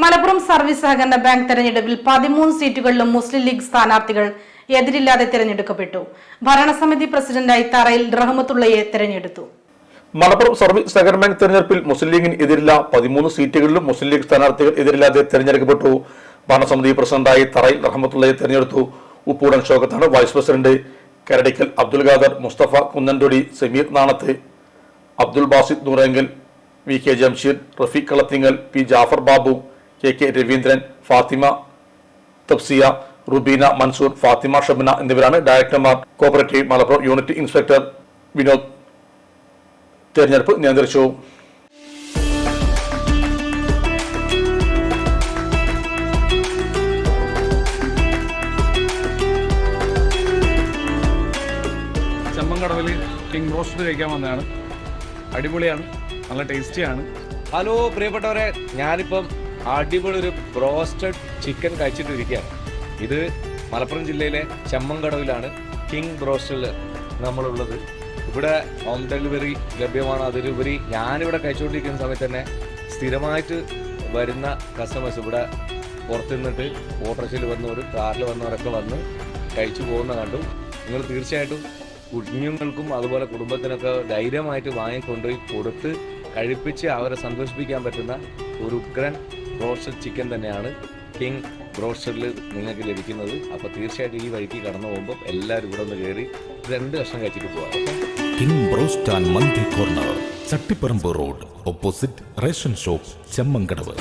Malappuram service സഹകരണ bank തെരഞ്ഞെടുപ്പിൽ പതിമൂന്ന് സീറ്റുകളിലും മുസ്ലിം ലീഗ് സ്ഥാനാർത്ഥികൾ എതിരില്ലാതെ തിരഞ്ഞെടുക്കപ്പെട്ടു. ഭരണസമിതി പ്രസിഡന്റായി തറയിൽ റഹ്മത്തുള്ളയെ തെരഞ്ഞെടുത്തു. മലപ്പുറം സർവീസ് സഹകരണ ബാങ്ക് തെരഞ്ഞെടുപ്പിൽ മുസ്ലിം ലീഗിന് എതിരില്ല. പതിമൂന്ന് സീറ്റുകളിലും മുസ്ലിം ലീഗ് സ്ഥാനാർത്ഥികൾ എതിരില്ലാതെ തെരഞ്ഞെടുക്കപ്പെട്ടു. ഭരണസമിതി പ്രസിഡന്റായി തറയിൽ റഹ്മത്തുള്ളയെ തെരഞ്ഞെടുത്തു. Upputan ഷോക്കത്താണ് vice president. Karadikkal Abdul Khader Musthafa Kunnanthodi Sameer Nanath Abdul Basith Noorengal V K Jamsheer Rafeeq Kalathingal P Jafar Babu K K Raveendran Fathima Thabsiya Rubeena Mansoor Fathima Shabna എന്നിവരാണ് ഡയറക്ടർമാർ. Cooperative Malappuram unit inspector Vinod. തെരഞ്ഞെടുപ്പ് നിയന്ത്രിച്ചു. ചെമ്മങ്കടവിൽ king roast കഴിക്കാൻ വന്നതാണ്. അടിപൊളിയാണ്. നല്ല ടേസ്റ്റിയാണ്. Hello പ്രിയപ്പെട്ടവരെ ഞാനിപ്പം അടിപൊളി ഒരു ബ്രോസ്റ്റഡ് ചിക്കൻ കഴിച്ചിട്ടിരിക്കുകയാണ്. ഇത് മലപ്പുറം ജില്ലയിലെ ചെമ്മൻകടവിലാണ് കിങ് ബ്രോസ്റ്റിൽ നമ്മളുള്ളത്. ഇവിടെ ഹോം ഡെലിവറി ലഭ്യമാണ്. അതിലുപരി ഞാനിവിടെ കഴിച്ചുകൊണ്ടിരിക്കുന്ന സമയത്ത് തന്നെ സ്ഥിരമായിട്ട് വരുന്ന കസ്റ്റമേഴ്സ് ഇവിടെ പുറത്തു നിന്നിട്ട് ഓട്ടോറിക്ഷയിൽ വന്നവർ കാറിൽ വന്നവരൊക്കെ വന്ന് കഴിച്ചു പോകുന്ന കണ്ടു. നിങ്ങൾ തീർച്ചയായിട്ടും കുഞ്ഞുങ്ങൾക്കും അതുപോലെ കുടുംബത്തിനൊക്കെ ധൈര്യമായിട്ട് വാങ്ങിക്കൊണ്ടുപോയി കൊടുത്ത് കഴിപ്പിച്ച് അവരെ സന്തോഷിപ്പിക്കാൻ പറ്റുന്ന ഒരു ഉഗ്രൻ റോസ്റ്റഡ് ചിക്കൻ തന്നെയാണ്. കിങ് ബ്രോസ്റ്ററിൽ നിങ്ങൾക്ക് ലഭിക്കുന്നത്. അപ്പോൾ തീർച്ചയായിട്ടും ഈ വഴിക്ക് കടന്നു പോകുമ്പോൾ എല്ലാവരും ഇവിടെ ഒന്ന് കയറി രണ്ട് കഷ്ണം കഴിച്ചിട്ട് പോകാം king broast and mandi corner Chattiparamba road opposite ration shop Chemmankadavu.